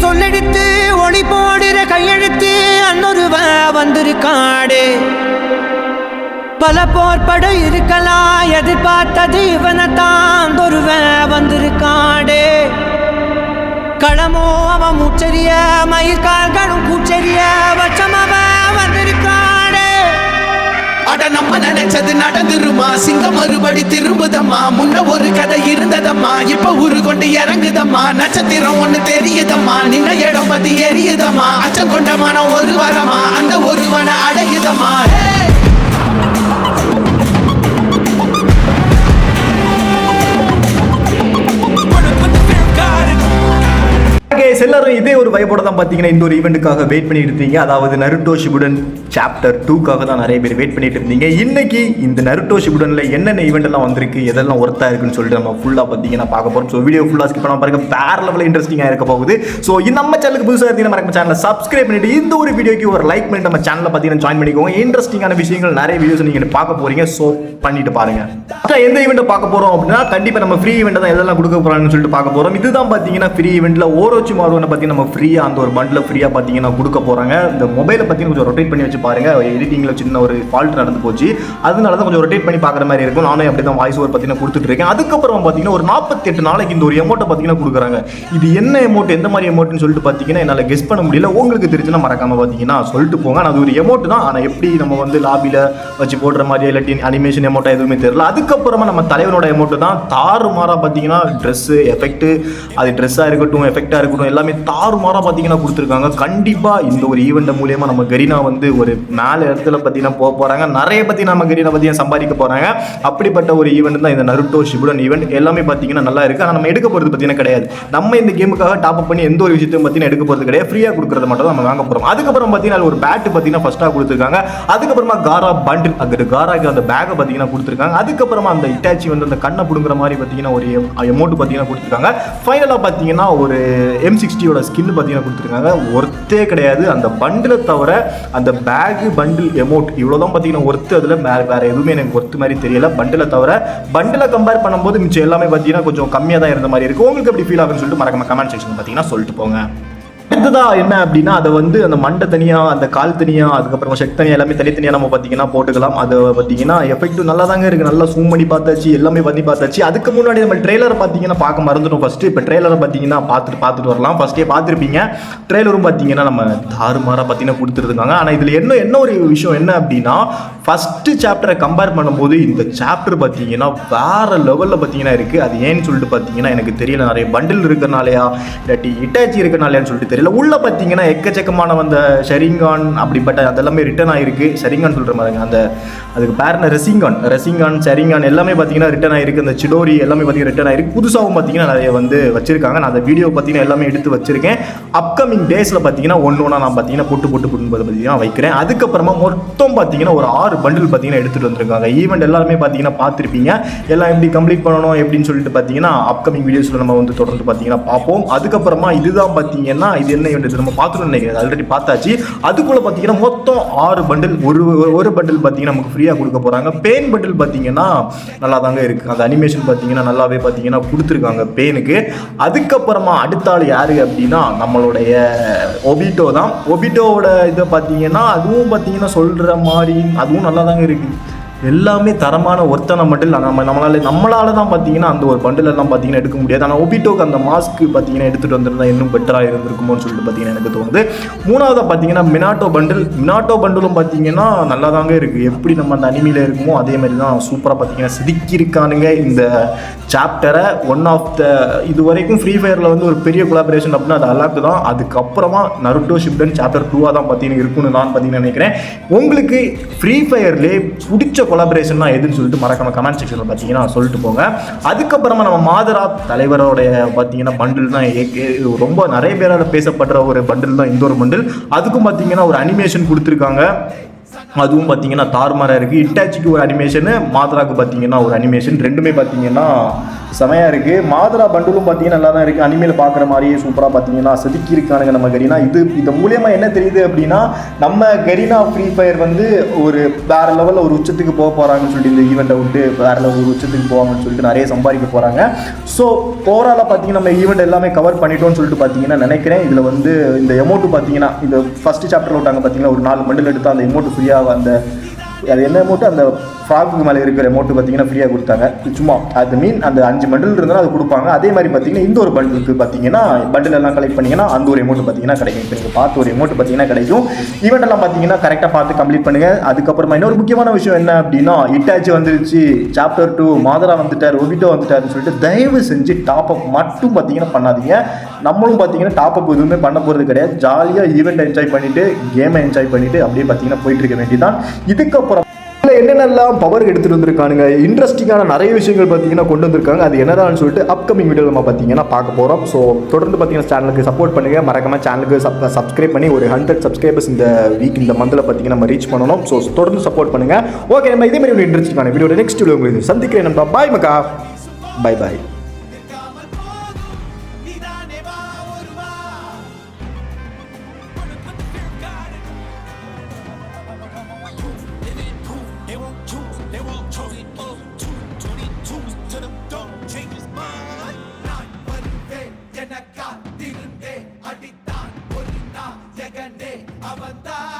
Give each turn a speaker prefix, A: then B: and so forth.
A: சொல்லெடுத்து ஒளி போடுற கையெழுத்து அன்னொருவ வந்திருக்காடு. பல போர்பட இருக்கலாம் எதிர்பார்த்தது இவனை தான்
B: ஒரு நம்ம நினைச்சது நடந்துருமா? சிங்கம் மறுபடி திரும்புதம்மா? முன்ன ஒரு கதை இருந்ததம்மா. இப்ப உரு கொண்டு இறங்குதம்மா. நட்சத்திரம் ஒண்ணு தெரியுதம்மா. நின்ன இடம் பத்தி எரியுதம்மா. அச்சம் கொண்ட மனம் ஒரு வரமா அந்த ஒருவனை அடையுதம்மா.
C: எல்லாரும் இதே ஒரு வைப்போட தான் பார்த்தீங்கன்னா இந்த ஒரு ஈவெண்ட்டுக்காக வெயிட் பண்ணிட்டு இருந்தீங்க. அதாவது நருட்டோ ஷிபுடன் சாப்டர் டூக்காக தான் நிறைய பேர் வெயிட் பண்ணிட்டு இருந்தீங்க. இன்னைக்கு இந்த நருட்டோ ஷிபுடன்ல என்னென்ன ஈவெண்ட் எல்லாம் வந்திருக்கு எதெல்லாம் ஒர்த்தா இருக்குன்னு சொல்லிட்டு நம்ம ஃபுல்லாக பார்த்தீங்கன்னா பார்க்க போகிறோம் ஸோ வீடியோ ஃபுல்லாக ஸ்கிப் பண்ணாம பாருங்க. வேற லெவலில் இன்ட்ரெஸ்டிங்காக இருக்க போகுது. ஸோ இந்த நம்ம சேனலுக்கு புதுசாக இருந்தீங்கன்னா நம்ம சேனலை சப்ஸ்கிரைப் பண்ணிட்டு இந்த ஒரு வீடியோக்கு ஒரு லைக் பண்ணி நம்ம சேனலில் பார்த்தீங்கன்னா ஜாயின் பண்ணிக்கோங்க. இன்ட்ரெஸ்டிங்கான விஷயங்கள் நிறைய வீடியோஸ் நீங்கள் பார்க்க போறீங்க. ஸோ பண்ணிட்டு பாருங்க. அடுத்த எந்த ஈவெண்ட் பார்க்க போகிறோம் அப்படின்னா கண்டிப்பாக நம்ம ஃப்ரீ ஈவெண்ட் தான் எதெல்லாம் கொடுக்க போகிறாங்கன்னு சொல்லிட்டு பார்க்க போகிறோம் இதுதான் பார்த்தீங்கன்னா ஃப்ரீ ஈவெண்ட்டில் ஓரோச்சி மாறுவோம் பார்த்தீங்கன்னா நம்ம ஃப்ரீயாக அந்த ஒரு பண்டில் ஃப்ரீயாக பார்த்தீங்கன்னா கொடுக்க போகிறாங்க இந்த மொபைலை பார்த்தீங்கன்னா கொஞ்சம் ரொட்டேட் பண்ணி வச்சு பாருங்கள் எடிட்டிங்கில் சின்ன ஒரு ஃபால்ட் நடந்து போச்சு. அதனால தான் கொஞ்சம் ரொட்டேட் பண்ணி பார்க்குற மாதிரி இருக்கும். நானும் அப்படி தான் வாய்ஸ் ஓவர் பார்த்தீங்கன்னா கொடுத்துட்டு இருக்கேன். அதுக்கப்புறம் பார்த்தீங்கன்னா ஒரு நாற்பத்தெட்டு நாளைக்கு இந்த ஒரு எமௌண்ட்டை பார்த்தீங்கன்னா கொடுக்குறாங்க. இது என்ன எமௌண்ட் எந்த மாதிரி எமௌண்ட்னு சொல்லிட்டு பார்த்தீங்கன்னா என்னால் கெஸ் பண்ண முடியல. உங்களுக்கு தெரிஞ்சுன்னா மறக்காம பார்த்தீங்கன்னா சொல்லிட்டு போங்க. அது ஒரு எமௌண்ட் தான். ஆனால் எப்படி நம்ம வந்து லாபியில் வச்சு போடுற மாதிரி இல்லாட்டி அனிமேஷன் எமௌண்ட்டாக எதுவுமே தெரியல. அதுக்கப்புறமா நம்ம தலைவனோட எமௌண்ட்டு தான். தாறுமாறாக பார்த்தீங்கன்னா ட்ரெஸ்ஸு எஃபெக்ட்டு அது ட்ரெஸ்ஸாக இருக்கட்டும் எஃபெக்டாக இருக்கட்டும் எல்லாமே தாறுமாறாக பார்த்தீங்கன்னா கொடுத்துருக்காங்க. கண்டிப்பாக இந்த ஒரு ஈவெண்ட் மூலியமாக நம்ம கரீனா வந்து ஒரு மேலே இடத்துல பார்த்தீங்கன்னா போக போகிறாங்க நிறைய பற்றி நம்ம கரீனா பற்றியும் சம்பாதிக்க போகிறாங்க அப்படிப்பட்ட ஒரு ஈவெண்ட் தான் இந்த நருட்டோ ஷிபுடன் ஈவெண்ட் எல்லாமே பார்த்தீங்கன்னா நல்லா இருக்குது ஆனால் நம்ம எடுக்க போகிறது பார்த்தீங்கன்னா கிடையாது. நம்ம இந்த கேமுக்காக டாப் அப் பண்ணி எந்த ஒரு விஷயத்தையும் பார்த்தீங்கன்னா எடுக்க போகிறது கிடையாது. ஃப்ரீயாக கொடுக்குறது மட்டும் தான் நம்ம வாங்க போகிறோம் அதுக்கப்புறம் பார்த்தீங்கன்னா ஒரு பேட் பார்த்தீங்கன்னா ஃபஸ்ட்டாக கொடுத்துருக்காங்க. அதுக்கப்புறமா காரா பண்டில் அந்த காராக்கு அந்த பேக்கை பார்த்தீங்கன்னா கொடுத்துருக்காங்க. அதுக்கப்புறமா அந்த இட்டாச்சி வந்து அந்த கண்ணை பிடுங்குற மாதிரி பார்த்தீங்கன்னா ஒரு அமௌண்ட் பார்த்தீங்கன்னா கொடுத்துருக்காங்க. ஃபைனலாக பார்த்தீங்கன்னா ஒரு எம் சிக்ஸ்டியோட ஸ்கின் பார்த்தீங்கன்னா கொடுத்துருக்காங்க. ஒர்த்தே கிடையாது. அந்த பண்டிலை தவிர அந்த பேகு பண்டில் எமௌண்ட் இவ்வளோ தான் பார்த்தீங்கன்னா ஒர்த்து அதில். வேற வேறு எதுவுமே எனக்கு ஒர்த்து மாதிரி தெரியல. பண்டிலை தவிர பண்டிலை கம்பேர் பண்ணும்போது மிச்சம் எல்லாமே பார்த்தீங்கன்னா கொஞ்சம் கம்மியாக தான் இருந்த மாதிரி இருக்குது உங்களுக்கு எப்படி ஃபீல் ஆகுன்னு சொல்லிட்டு மறக்காம கமெண்ட் செக்ஷன் பார்த்தீங்கன்னா சொல்லிட்டு போங்க. அடுத்ததா என்ன அப்படின்னா அதை வந்து அந்த மண்டை தனியாக அந்த கால் தனியாக அதுக்கப்புறம் செக் தனியாக எல்லாமே தனித்தனியாக நம்ம பார்த்தீங்கன்னா போட்டுக்கலாம். அது பார்த்தீங்கன்னா எஃபெக்ட்டும் நல்லா தாங்க இருக்குது நல்லா ஜூம் பண்ணி பார்த்தாச்சு எல்லாமே பண்ணி பார்த்தாச்சு. அதுக்கு முன்னாடி நம்ம ட்ரெய்லரை பார்த்தீங்கன்னா பார்க்க மறந்துடும் ஃபஸ்ட்டு இப்போ ட்ரெய்லரை பார்த்தீங்கன்னா பார்த்துட்டு பார்த்துட்டு வரலாம். ஃபஸ்ட்டே பார்த்துருப்பீங்க. ட்ரெய்லரும் பார்த்தீங்கன்னா நம்ம தாறுமாறாக பார்த்தீங்கன்னா கொடுத்துருக்காங்க. ஆனால் இதில் என்ன என்ன ஒரு விஷயம் என்ன அப்படின்னா ஃபஸ்ட்டு சாப்டரை கம்பேர் பண்ணும்போது இந்த சாப்டர் பார்த்தீங்கன்னா வேற லெவலில் பார்த்தீங்கன்னா இருக்குது அது ஏன்னு சொல்லிட்டு பார்த்தீங்கன்னா எனக்கு தெரியல. நிறைய பண்டில் இருக்கிறனாலயா இல்லாட்டி இட்டாச்சி இருக்கிறனாலயான்னு சொல்லிட்டு தெரியல. உள்ள பார்த்தீங்கன்னா எக்கச்சக்கமான அந்த ஷெரிங்கான் அப்படிப்பட்ட அதெல்லாமே ரிட்டர்ன் ஆயிருக்கு ஷரிங்கான் சொல்கிற மாதிரிங்க. அந்த அதுக்கு பேர் என்ன? ரெசிங்கான். ரெசிங்கான் ஷரிங்கான் எல்லாமே பார்த்தீங்கன்னா ரிட்டர்ன் ஆயிருக்கு அந்த சிடோரி எல்லாமே பார்த்தீங்கன்னா ரிட்டர்ன் ஆயிருக்கு புதுசாகவும் பார்த்தீங்கன்னா நிறைய வந்து வச்சிருக்காங்க. நான் அந்த வீடியோ பார்த்தீங்கன்னா எல்லாமே எடுத்து வச்சிருக்கேன். அப்கமிங் டேஸில் பார்த்தீங்கன்னா ஒன்று ஒன்றா நான் பார்த்தீங்கன்னா போட்டு போட்டு போட்டு பார்த்தீங்கன்னா வைக்கிறேன். அதுக்கப்புறமா மொத்தம் பார்த்தீங்கன்னா ஒரு ஆறு பண்டில் பார்த்தீங்கன்னா எடுத்துகிட்டு வந்திருக்காங்க. ஈவெண்ட் எல்லாருமே பார்த்தீங்கன்னா பார்த்துருப்பீங்க. எல்லாம் எப்படி கம்ப்ளீட் பண்ணணும் எப்படின்னு சொல்லிட்டு பார்த்தீங்கன்னா அப்கமிங் வீடியோஸில் நம்ம வந்து தொடர்ந்து பார்த்தீங்கன்னா பார்ப்போம். அதுக்கப்புறமா இதுதான் பார்த்தீங்கன்னா இது என்ன event நம்ம பார்த்துட்டு நினைக்கிறேன் ஆல்ரெடி பார்த்தாச்சு. அதுக்குள்ளே பார்த்தீங்கன்னா மொத்தம் ஆறு பண்டில் ஒரு ஒரு பண்டில் பார்த்தீங்கன்னா நமக்கு ஃப்ரீயாக கொடுக்க போகிறாங்க பெயின் பண்டில் பார்த்தீங்கன்னா நல்லா தாங்க இருக்குது அந்த அனிமேஷன் பார்த்தீங்கன்னா நல்லாவே பார்த்தீங்கன்னா கொடுத்துருக்காங்க பெயினுக்கு அதுக்கப்புறமா அடுத்த ஆள் யாரு அப்படின்னா நம்மளுடைய ஒபிட்டோ தான். ஒபிட்டோவோட இதை பார்த்தீங்கன்னா அதுவும் பார்த்தீங்கன்னா சொல்கிற மாதிரி அதுவும் நல்லா தாங்க இருக்குது எல்லாமே தரமான ஒருத்தனை மண்டில் நம்ம நம்மளால நம்மளால தான் பார்த்தீங்கன்னா அந்த ஒரு பண்டில் எல்லாம் பார்த்தீங்கன்னா எடுக்க முடியாது. ஆனால் ஒபிட்டோக்கு அந்த மாஸ்க் பார்த்தீங்கன்னா எடுத்துகிட்டு வந்திருந்தா இன்னும் பெட்டராக இருந்திருக்குமோன்னு சொல்லிட்டு பார்த்தீங்கன்னா எனக்கு தோணுது. மூணாவதாக பார்த்தீங்கன்னா மினாட்டோ பண்டில் மினாட்டோ பண்டிலும் பார்த்தீங்கன்னா நல்லா தாங்க இருக்குது எப்படி நம்ம அந்த அனிமையில் இருக்குமோ அதே மாதிரி தான் சூப்பராக பார்த்தீங்கன்னா செதுக்கியிருக்கானுங்க இந்த சாப்டரை ஒன் ஆஃப் த இது வரைக்கும் ஃப்ரீ ஃபயரில் வந்து ஒரு பெரிய கொலாபரேஷன் அப்படின்னா அது அலாக்கு தான். அதுக்கப்புறமா நருட்டோ ஷிப்டன் சாப்டர் டூவாக தான் பார்த்தீங்கன்னா இருக்குன்னு நான் பார்த்தீங்கன்னா நினைக்கிறேன். உங்களுக்கு ஃப்ரீ ஃபயர்லேயே பிடிச்ச கொலாபரேஷன்னா எதுன்னு சொல்லிட்டு மறக்காம கமெண்ட் செக்ஷனில் பார்த்தீங்கன்னா சொல்லிட்டு போங்க. அதுக்கப்புறமா நம்ம மாதரா தலைவரோடைய பார்த்தீங்கன்னா பண்டில் தான் ரொம்ப நிறைய பேரால் பேசப்படுற ஒரு பண்டில் தான் இந்த ஒரு பண்டில் அதுக்கும் பார்த்தீங்கன்னா ஒரு அனிமேஷன் கொடுத்துருக்காங்க. அதுவும் பார்த்தீங்கன்னா தாறுமாறாக இருக்குது இட்டாச்சிக்கு ஒரு அனிமேஷனு மாத்ராக்கு பார்த்தீங்கன்னா ஒரு அனிமேஷன் ரெண்டுமே பார்த்தீங்கன்னா செமையாக இருக்குது மாத்ரா பண்டலும் பார்த்தீங்கன்னா நல்லா தான் இருக்குது அனிமேல் பார்க்குற மாதிரியே சூப்பராக பார்த்தீங்கன்னா செதுக்கி இருக்கானுங்க நம்ம கரீனா. இது இது மூலயமா என்ன தெரியுது அப்படின்னா நம்ம கரீனா ஃப்ரீ ஃபயர் வந்து ஒரு வேற லெவலில் ஒரு உச்சத்துக்கு போக போகிறாங்கன்னு சொல்லிட்டு இந்த ஈவெண்ட்டை விட்டு வேற லெவல் ஒரு உச்சத்துக்கு போவாங்கன்னு சொல்லிட்டு நிறைய சம்பாதிக்க போகிறாங்க ஸோ ஓவராலாக பார்த்தீங்கன்னா நம்ம ஈவெண்ட் எல்லாமே கவர் பண்ணிட்டோம்னு சொல்லிட்டு பார்த்தீங்கன்னா நினைக்கிறேன். இதில் வந்து இந்த எமௌண்ட்டு பார்த்தீங்கன்னா இந்த ஃபஸ்ட்டு சாப்டர் விட்டாங்க பார்த்தீங்கன்னா ஒரு நாலு மண்டல் எடுத்து அந்த எமௌண்ட் ஃப்ரீயாக அந்த அது என்ன அமௌண்ட்டு அந்த ஃப்ராக்குக்கு மேலே இருக்கிற மோட்டு பார்த்தீங்கன்னா ஃப்ரீயாக கொடுத்தாங்க. சும்மா அது மீன் அந்த அஞ்சு பண்டில் இருந்தாலும் அது கொடுப்பாங்க. அதே மாதிரி பார்த்தீங்கன்னா இந்த ஒரு பண்டிலுக்கு பார்த்தீங்கன்னா பண்டில் எல்லாம் கலெக்ட் பண்ணிங்கன்னா அந்த ஒரு அமௌண்ட் பார்த்தீங்கன்னா கிடைக்கும். இப்போ நீங்கள் பார்த்து ஒரு அமௌண்ட் பார்த்தீங்கன்னா கிடைக்கும். ஈவெண்ட் எல்லாம் பார்த்தீங்கன்னா கரெக்டாக பார்த்து கம்ப்ளீட் பண்ணுங்க. அதுக்கப்புறமா இன்னொரு முக்கியமான விஷயம் என்ன அப்படின்னா இட்டாச்சி வந்துருச்சு. சாப்டர் டூ மாதரா வந்துட்டார் ஒபிட்டோ வந்துட்டாருன்னு சொல்லிட்டு தயவு செஞ்சு டாப் அப் மட்டும் பார்த்தீங்கன்னா பண்ணாதீங்க. நம்மளும் பார்த்தீங்கன்னா டாப் அப் எதுவுமே பண்ண போகிறது கிடையாது. ஜாலியாக ஈவெண்ட் என்ஜாய் பண்ணிவிட்டு கேமை என்ஜாய் பண்ணிவிட்டு அப்படியே பார்த்தீங்கன்னா போயிட்டு இருக்க வேண்டியதான் இதுக்கப்புறம் என்னென்னலாம் பவர் எடுத்துகிட்டு வந்திருக்கானுங்க? இன்ட்ரெஸ்டிங்கான நிறைய விஷயங்கள் பார்த்தீங்கன்னா கொண்டு வந்திருக்காங்க. அது என்னதான்னு சொல்லிட்டு அப்கமிங் வீடியோ நம்ம பார்த்தீங்கன்னா பார்க்க போகிறோம் ஸோ தொடர்ந்து பார்த்தீங்கன்னா சேனலுக்கு சப்போர்ட் பண்ணுங்கள் மறக்காமல் சேனலுக்கு சப் சப்ஸ்கிரைப் பண்ணி ஒரு ஹண்ட்ரட் சப்ஸ்கிரைபர்ஸ் இந்த வீக் இந்த மந்தில் பார்த்தீங்கன்னா நம்ம ரீச் பண்ணணும். ஸோ தொடர்ந்து சப்போர்ட் பண்ணுங்கள் ஓகே நம்ம இதே மாதிரி ஒரு இன்ட்ரெஸ்டிங்கான வீடியோ நெக்ஸ்ட் வீடியோ உங்களுக்கு சந்திக்கிறேன். நம்ம பாய் மக்கா. Bye bye 다